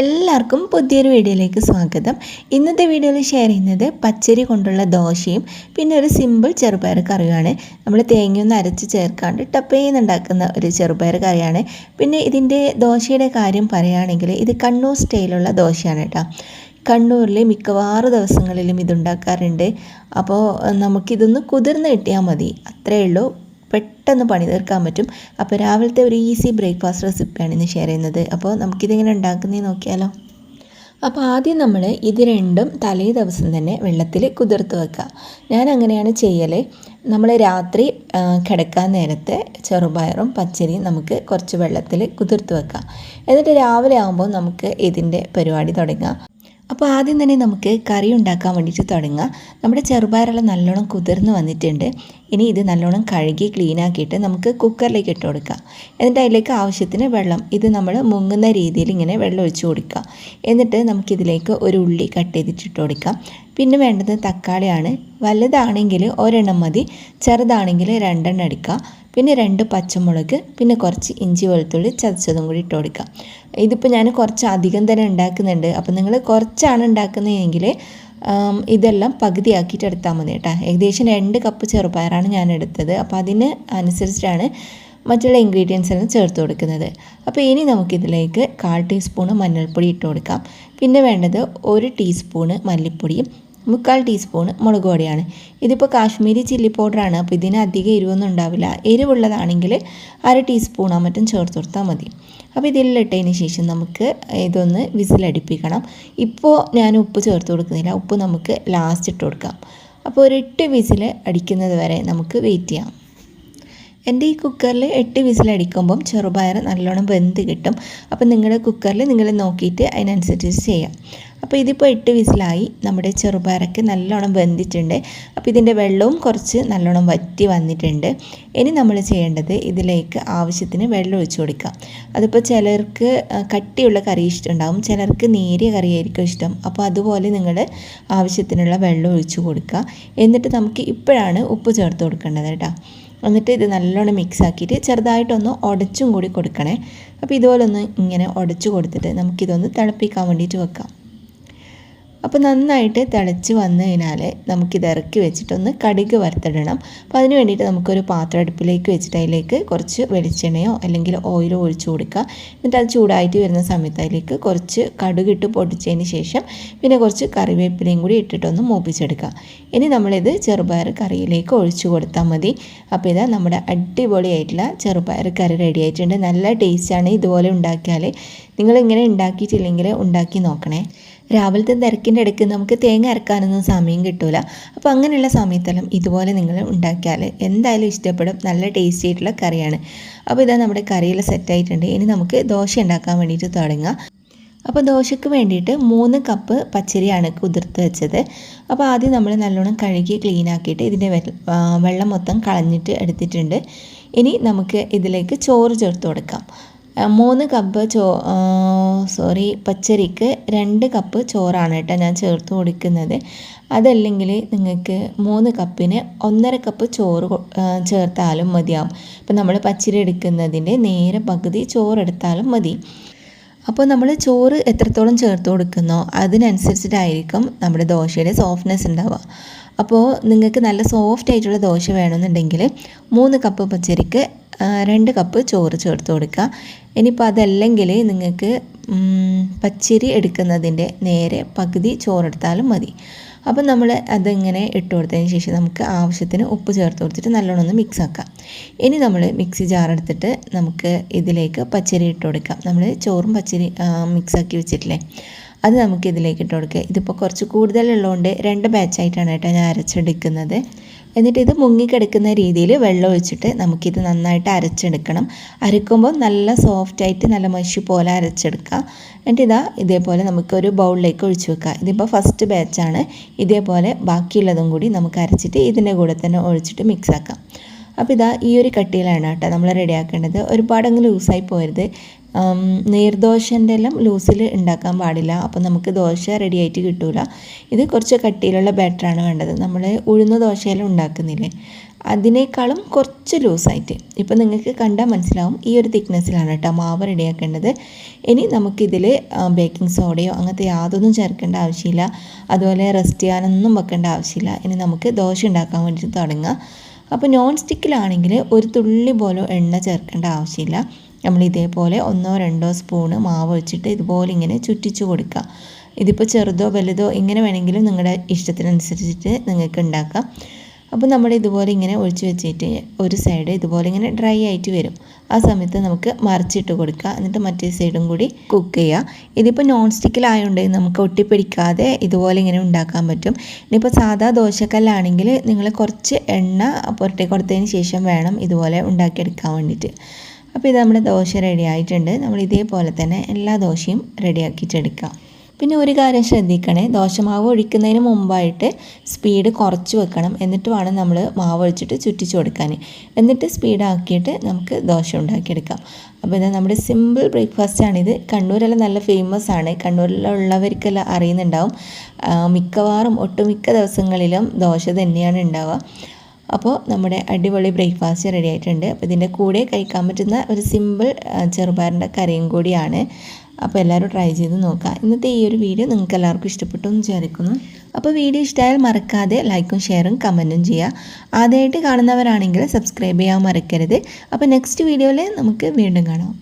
എല്ലാവർക്കും പുതിയൊരു വീഡിയോയിലേക്ക് സ്വാഗതം. ഇന്നത്തെ വീഡിയോയിൽ ഷെയർ ചെയ്യുന്നത് പച്ചരി കൊണ്ടുള്ള ദോശയും പിന്നെ ഒരു സിമ്പിൾ ചെറുപയർ കറിയുമാണ്. നമ്മൾ തേങ്ങയൊന്നും അരച്ച് ചേർക്കാണ്ട് ടപ്പേന്നുണ്ടാക്കുന്ന ഒരു ചെറുപയർ കറിയാണ്. പിന്നെ ഇതിന്റെ ദോശയുടെ കാര്യം പറയുകയാണെങ്കിൽ ഇത് കണ്ണൂർ സ്റ്റൈലുള്ള ദോശയാണ് കേട്ടോ. കണ്ണൂരിൽ മിക്കവാറും ദിവസങ്ങളിലും ഇതുണ്ടാക്കാറുണ്ട്. അപ്പോൾ നമുക്കിതൊന്ന് കുതിർന്ന് കിട്ടിയാൽ മതി. അത്രയേ ഉള്ളൂ. പെട്ടെന്ന് പണി തീർക്കാൻ പറ്റും. അപ്പോൾ രാവിലത്തെ ഒരു ഈസി ബ്രേക്ക്ഫാസ്റ്റ് റെസിപ്പിയാണ് ഇന്ന് ഷെയർ ചെയ്യുന്നത്. അപ്പോൾ നമുക്കിതെങ്ങനെ ഉണ്ടാക്കുന്നതെന്ന് നോക്കിയാലോ. അപ്പോൾ ആദ്യം നമ്മൾ ഇത് രണ്ടും തലേ ദിവസം തന്നെ വെള്ളത്തിൽ കുതിർത്ത് വെക്കുക. ഞാൻ അങ്ങനെയാണ് ചെയ്യൽ നമ്മൾ രാത്രി കിടക്കാൻ നേരത്തെ ചെറുപയറും പച്ചരിയും നമുക്ക് കുറച്ച് വെള്ളത്തിൽ കുതിർത്ത് വെക്കാം. എന്നിട്ട് രാവിലെ ആകുമ്പോൾ നമുക്ക് ഇതിന്റെ പരിപാടി തുടങ്ങാം. അപ്പോൾ ആദ്യം തന്നെ നമുക്ക് കറി ഉണ്ടാക്കാൻ വേണ്ടിയിട്ട് തുടങ്ങാം. നമ്മുടെ ചെറുപയറെല്ലാം നല്ലോണം കുതിർന്ന് വന്നിട്ടുണ്ട്. ഇനി ഇത് നല്ലോണം കഴുകി ക്ലീനാക്കിയിട്ട് നമുക്ക് കുക്കറിലേക്ക് ഇട്ട് കൊടുക്കാം. എന്നിട്ട് അതിലേക്ക് ആവശ്യത്തിന് വെള്ളം ഇത് നമ്മൾ മുങ്ങുന്ന രീതിയിൽ ഇങ്ങനെ വെള്ളം ഒഴിച്ച് കൊടുക്കുക എന്നിട്ട് നമുക്കിതിലേക്ക് ഒരു ഉള്ളി കട്ട് ചെയ്തിട്ട് ഇട്ട് കൊടുക്കാം. പിന്നെ വേണ്ടത് തക്കാളിയാണ്. വലുതാണെങ്കിൽ ഒരെണ്ണം മതി ചെറുതാണെങ്കിൽ രണ്ടെണ്ണം എടുക്കുക പിന്നെ രണ്ട് പച്ചമുളക് പിന്നെ കുറച്ച് ഇഞ്ചി വെളുത്തുള്ളി ചതച്ചതും കൂടി ഇട്ട് കൊടുക്കാം. ഇതിപ്പോൾ ഞാൻ കുറച്ച് അധികം തന്നെ ഉണ്ടാക്കുന്നുണ്ട്. അപ്പോൾ നിങ്ങൾ കുറച്ചാണ് ഉണ്ടാക്കുന്നതെങ്കിൽ ഇതെല്ലാം പകുതിയാക്കിയിട്ട് എടുത്താൽ മതി കേട്ടോ. ഏകദേശം രണ്ട് കപ്പ് ചെറുപയറാണ് ഞാൻ എടുത്തത് അപ്പോൾ അതിന് അനുസരിച്ചിട്ടാണ് മറ്റുള്ള ഇൻഗ്രീഡിയൻസ് എല്ലാം ചേർത്ത് കൊടുക്കുന്നത്. അപ്പോൾ ഇനി നമുക്കിതിലേക്ക് കാൽ ടീസ്പൂണ് മഞ്ഞൾപ്പൊടി ഇട്ട് കൊടുക്കാം. പിന്നെ വേണ്ടത് ഒരു ടീസ്പൂണ് മല്ലിപ്പൊടിയും മുക്കാൽ ടീസ്പൂണ് മുളക് പൊടിയാണ്. ഇതിപ്പോൾ കാശ്മീരി ചില്ലി പൗഡറാണ്. അപ്പോൾ ഇതിന് അധികം എരിവൊന്നും ഉണ്ടാവില്ല. എരിവുള്ളതാണെങ്കിൽ അര ടീസ്പൂണോ മറ്റും ചേർത്ത് കൊടുത്താൽ മതി. അപ്പോൾ ഇതെല്ലാം ഇട്ടതിന് ശേഷം നമുക്ക് ഇതൊന്ന് വിസിലടിപ്പിക്കണം. ഇപ്പോൾ ഞാൻ ഉപ്പ് ചേർത്ത് കൊടുക്കുന്നില്ല. ഉപ്പ് നമുക്ക് ലാസ്റ്റ് ഇട്ട് കൊടുക്കാം. അപ്പോൾ ഒരു എട്ട് വിസിൽ അടിക്കുന്നത് വരെ നമുക്ക് വെയിറ്റ് ചെയ്യാം. എന്റെ ഈ കുക്കറിൽ എട്ട് വിസിലടിക്കുമ്പം ചെറുപയർ നല്ലോണം വെന്ത് കിട്ടും. അപ്പോൾ നിങ്ങളുടെ കുക്കറിൽ നിങ്ങൾ നോക്കിയിട്ട് അതിനനുസരിച്ച് ചെയ്യാം. അപ്പോൾ ഇതിപ്പോൾ എട്ട് വിസിലായി. നമ്മുടെ ചെറുപയറൊക്കെ നല്ലോണം വെന്തിട്ടുണ്ട്. അപ്പോൾ ഇതിന്റെ വെള്ളവും കുറച്ച് നല്ലോണം വറ്റി വന്നിട്ടുണ്ട്. ഇനി നമ്മൾ ചെയ്യേണ്ടത് ഇതിലേക്ക് ആവശ്യത്തിന് വെള്ളം ഒഴിച്ചു കൊടുക്കാം. അതിപ്പോൾ ചിലർക്ക് കട്ടിയുള്ള കറി ഇഷ്ടമുണ്ടാവും. ചിലർക്ക് നേരിയ കറിയായിരിക്കും ഇഷ്ടം. അപ്പോൾ അതുപോലെ നിങ്ങൾ ആവശ്യത്തിനുള്ള വെള്ളം ഒഴിച്ചു കൊടുക്കുക. എന്നിട്ട് നമുക്ക് ഇപ്പോഴാണ് ഉപ്പ് ചേർത്ത് കൊടുക്കേണ്ടത് കേട്ടോ. എന്നിട്ട് ഇത് നല്ലോണം മിക്സ് ആക്കിയിട്ട് ചെറുതായിട്ടൊന്ന് ഉടച്ചും കൂടി കൊടുക്കണേ. അപ്പോൾ ഇതുപോലൊന്ന് ഇങ്ങനെ ഉടച്ചു കൊടുത്തിട്ട് നമുക്കിതൊന്ന് തിളപ്പിക്കാൻ വേണ്ടിയിട്ട് വെക്കാം. അപ്പോൾ നന്നായിട്ട് തിളച്ച് വന്നു കഴിഞ്ഞാൽ നമുക്കിത് ഇറക്കി വെച്ചിട്ടൊന്ന് കടുക് വറുത്തിടണം. അപ്പോൾ അതിന് വേണ്ടിയിട്ട് നമുക്കൊരു പാത്രം അടുപ്പിലേക്ക് വെച്ചിട്ട് അതിലേക്ക് കുറച്ച് വെളിച്ചെണ്ണയോ അല്ലെങ്കിൽ ഓയിലോ ഒഴിച്ചു കൊടുക്കുക. എന്നിട്ട് അത് ചൂടായിട്ട് വരുന്ന സമയത്ത് അതിലേക്ക് കുറച്ച് കടുക് ഇട്ട് പൊടിച്ചതിന് ശേഷം പിന്നെ കുറച്ച് കറിവേപ്പിലയും കൂടി ഇട്ടിട്ടൊന്ന് മൂപ്പിച്ചെടുക്കുക. ഇനി നമ്മളിത് ചെറുപയർ കറിയിലേക്ക് ഒഴിച്ചു കൊടുത്താൽ മതി. അപ്പോൾ ഇതാ നമ്മുടെ അടിപൊളിയായിട്ടുള്ള ചെറുപയർ കറി റെഡി ആയിട്ടുണ്ട്. നല്ല ടേസ്റ്റാണ് ഇതുപോലെ ഉണ്ടാക്കിയാൽ നിങ്ങളിങ്ങനെ ഉണ്ടാക്കിയിട്ടില്ലെങ്കിൽ ഉണ്ടാക്കി നോക്കണേ. രാവിലത്തെ തിരക്കിന്റെ ഇടയ്ക്ക് നമുക്ക് തേങ്ങ അരക്കാനൊന്നും സമയം കിട്ടില്ല അപ്പോൾ അങ്ങനെയുള്ള സമയത്തെല്ലാം ഇതുപോലെ നിങ്ങൾ ഉണ്ടാക്കിയാൽ എന്തായാലും ഇഷ്ടപ്പെടും. നല്ല ടേസ്റ്റി ആയിട്ടുള്ള കറിയാണ്. അപ്പോൾ ഇതാ നമ്മുടെ കറിയിൽ സെറ്റായിട്ടുണ്ട് ഇനി നമുക്ക് ദോശ ഉണ്ടാക്കാൻ വേണ്ടിയിട്ട് തുടങ്ങാം. അപ്പോൾ ദോശയ്ക്ക് വേണ്ടിയിട്ട് മൂന്ന് കപ്പ് പച്ചരിയാണ് കുതിർത്ത് വെച്ചത്. അപ്പോൾ ആദ്യം നമ്മൾ നല്ലോണം കഴുകി ക്ലീൻ ആക്കിയിട്ട് ഇതിന്റെ വെള്ളം മൊത്തം കളഞ്ഞിട്ട് എടുത്തിട്ടുണ്ട്. ഇനി നമുക്ക് ഇതിലേക്ക് ചോറ് ചേർത്ത് കൊടുക്കാം. മൂന്ന് കപ്പ് ചോ സോറി പച്ചരിക്ക് രണ്ട് കപ്പ് ചോറാണ് കേട്ടോ ഞാൻ ചേർത്ത് കൊടുക്കുന്നത്. അതല്ലെങ്കിൽ നിങ്ങൾക്ക് മൂന്ന് കപ്പിന് ഒന്നര കപ്പ് ചോറ് ചേർത്താലും മതിയാവും. ഇപ്പം നമ്മൾ പച്ചരി എടുക്കുന്നതിന്റെ നേരെ പകുതി ചോറെടുത്താലും മതി. അപ്പോൾ നമ്മൾ ചോറ് എത്രത്തോളം ചേർത്ത് കൊടുക്കുന്നോ അതിനനുസരിച്ചിട്ടായിരിക്കും നമ്മുടെ ദോശയുടെ സോഫ്റ്റ്നെസ് ഉണ്ടാവുക. അപ്പോൾ നിങ്ങൾക്ക് നല്ല സോഫ്റ്റ് ആയിട്ടുള്ള ദോശ വേണമെന്നുണ്ടെങ്കിൽ മൂന്ന് കപ്പ് പച്ചരിക്ക് രണ്ട് കപ്പ് ചോറ് ചേർത്ത് കൊടുക്കുക. ഇനിയിപ്പോൾ അതല്ലെങ്കിൽ നിങ്ങൾക്ക് പച്ചരി എടുക്കുന്നതിന്റെ നേരെ പകുതി ചോറെടുത്താലും മതി. അപ്പം നമ്മൾ അതിങ്ങനെ ഇട്ട് കൊടുത്തതിന് ശേഷം നമുക്ക് ആവശ്യത്തിന് ഉപ്പ് ചേർത്ത് കൊടുത്തിട്ട് നല്ലോണം ഒന്ന് മിക്സ് ആക്കാം. ഇനി നമ്മൾ മിക്സി ജാർ എടുത്തിട്ട് നമുക്ക് ഇതിലേക്ക് പച്ചരി ഇട്ട് കൊടുക്കാം. നമ്മൾ ചോറും പച്ചരി മിക്സ് ആക്കി വെച്ചിട്ടില്ലേ? അത് നമുക്ക് ഇതിലേക്ക് ഇട്ട് കൊടുക്കുക. ഇതിപ്പോൾ കുറച്ച് കൂടുതലുള്ളതുകൊണ്ട് രണ്ട് ബാച്ചായിട്ടാണ് കേട്ടോ ഞാൻ അരച്ചെടുക്കുന്നത്. എന്നിട്ട് ഇത് മുങ്ങിക്കിടക്കുന്ന രീതിയിൽ വെള്ളം ഒഴിച്ചിട്ട് നമുക്കിത് നന്നായിട്ട് അരച്ചെടുക്കണം. അരക്കുമ്പോൾ നല്ല സോഫ്റ്റായിട്ട് നല്ല മഷി പോലെ അരച്ചെടുക്കുക. എന്നിട്ട് ഇതാ ഇതേപോലെ നമുക്കൊരു ബൗളിലേക്ക് ഒഴിച്ചു വെക്കുക. ഇതിപ്പോൾ ഫസ്റ്റ് ബാച്ചാണ് ഇതേപോലെ ബാക്കിയുള്ളതും കൂടി നമുക്ക് അരച്ചിട്ട് ഇതിന്റെ കൂടെ തന്നെ ഒഴിച്ചിട്ട് മിക്സ് ആക്കാം. അപ്പോൾ ഇതാ ഈ ഒരു കട്ടിയിലാണ് കേട്ടോ നമ്മൾ റെഡിയാക്കേണ്ടത്. ഒരുപാട് അങ്ങ് ലൂസായി പോരുത് ആം, നീർദോശന്റെ എല്ലാം ലൂസിൽ ഉണ്ടാക്കാൻ പാടില്ല. അപ്പോൾ നമുക്ക് ദോശ റെഡി ആയിട്ട് കിട്ടൂല. ഇത് കുറച്ച് കട്ടിയിലുള്ള ബാറ്ററാണ് വേണ്ടത്. നമ്മൾ ഉഴുന്ന ദോശയെല്ലാം ഉണ്ടാക്കുന്നില്ലേ? അതിനേക്കാളും കുറച്ച് ലൂസായിട്ട്. ഇപ്പോൾ നിങ്ങൾക്ക് കണ്ടാൽ മനസ്സിലാവും ഈ ഒരു തിക്നെസ്സിലാണ് കേട്ടോ മാവ് റെഡിയാക്കേണ്ടത്. ഇനി നമുക്കിതിൽ ബേക്കിംഗ് സോഡയോ അങ്ങനത്തെ യാതൊന്നും ചേർക്കേണ്ട ആവശ്യമില്ല. അതുപോലെ റെസ്റ്റ് ചെയ്യാനൊന്നും വെക്കേണ്ട ആവശ്യമില്ല. ഇനി നമുക്ക് ദോശ ഉണ്ടാക്കാൻ വേണ്ടിയിട്ട് തുടങ്ങാം. അപ്പോൾ നോൺ സ്റ്റിക്കിലാണെങ്കിൽ ഒരു തുള്ളി പോലും എണ്ണ ചേർക്കേണ്ട ആവശ്യമില്ല. നമ്മൾ ഇതേപോലെ ഒന്നോ രണ്ടോ സ്പൂണ് മാവ് ഒഴിച്ചിട്ട് ഇതുപോലെ ഇങ്ങനെ ചുറ്റിച്ചു കൊടുക്കുക. ഇതിപ്പോൾ ചെറുതോ വലുതോ ഇങ്ങനെ വേണമെങ്കിലും നിങ്ങളുടെ ഇഷ്ടത്തിനനുസരിച്ചിട്ട് നിങ്ങൾക്ക് ഉണ്ടാക്കാം. അപ്പോൾ നമ്മൾ ഇതുപോലെ ഇങ്ങനെ ഒഴിച്ച് വെച്ചിട്ട് ഒരു സൈഡ് ഇതുപോലെ ഇങ്ങനെ ഡ്രൈ ആയിട്ട് വരും. ആ സമയത്ത് നമുക്ക് മറിച്ചിട്ട് കൊടുക്കുക. എന്നിട്ട് മറ്റേ സൈഡും കൂടി കുക്ക് ചെയ്യുക. ഇതിപ്പോൾ നോൺ സ്റ്റിക്കിലായതുകൊണ്ട് നമുക്ക് ഒട്ടിപ്പിടിക്കാതെ ഇതുപോലെ ഇങ്ങനെ ഉണ്ടാക്കാൻ പറ്റും. ഇനിയിപ്പോൾ സാധാ ദോശക്കല്ലാണെങ്കിൽ നിങ്ങൾ കുറച്ച് എണ്ണ പുരട്ടി കൊടുത്തതിന് ശേഷം വേണം ഇതുപോലെ ഉണ്ടാക്കിയെടുക്കാൻ വേണ്ടിയിട്ട്. അപ്പോൾ ഇത് നമ്മുടെ ദോശ റെഡി ആയിട്ടുണ്ട്. നമ്മൾ ഇതേപോലെ തന്നെ എല്ലാ ദോശയും റെഡിയാക്കിയിട്ടെടുക്കാം പിന്നെ ഒരു കാര്യം ശ്രദ്ധിക്കണേ. ദോശമാവ് ഒഴിക്കുന്നതിന് മുമ്പായിട്ട് സ്പീഡ് കുറച്ച് വെക്കണം. എന്നിട്ട് വേണം നമ്മൾ മാവ് ഒഴിച്ചിട്ട് ചുറ്റിച്ചു കൊടുക്കാൻ എന്നിട്ട് സ്പീഡാക്കിയിട്ട് നമുക്ക് ദോശ ഉണ്ടാക്കിയെടുക്കാം. അപ്പോൾ ഇത് നമ്മുടെ സിമ്പിൾ ബ്രേക്ക്ഫാസ്റ്റാണിത് കണ്ണൂരെല്ലാം നല്ല ഫേമസ് ആണ്. കണ്ണൂരിലുള്ളവർക്കെല്ലാം അറിയുന്നുണ്ടാവും. മിക്കവാറും ഒട്ടുമിക്ക ദിവസങ്ങളിലും ദോശ തന്നെയാണ് ഉണ്ടാവുക. അപ്പോൾ നമ്മുടെ അടിപൊളി ബ്രേക്ക്ഫാസ്റ്റ് റെഡി ആയിട്ടുണ്ട്. അപ്പോൾ ഇതിന്റെ കൂടെ കഴിക്കാൻ പറ്റുന്ന ഒരു സിമ്പിൾ ചെറുപയറിന്റെ കറിയും കൂടിയാണ്. അപ്പോൾ എല്ലാവരും ട്രൈ ചെയ്ത് നോക്കുക. ഇന്നത്തെ ഈ ഒരു വീഡിയോ നിങ്ങൾക്ക് എല്ലാവർക്കും ഇഷ്ടപ്പെട്ടു എന്ന് വിചാരിക്കുന്നു. അപ്പോൾ വീഡിയോ ഇഷ്ടമായാൽ മറക്കാതെ ലൈക്കും ഷെയറും കമന്റും ചെയ്യുക. ആദ്യമായിട്ട് കാണുന്നവരാണെങ്കിൽ സബ്സ്ക്രൈബ് ചെയ്യാൻ മറക്കരുത്. അപ്പോൾ നെക്സ്റ്റ് വീഡിയോയിൽ നമുക്ക് വീണ്ടും കാണാം.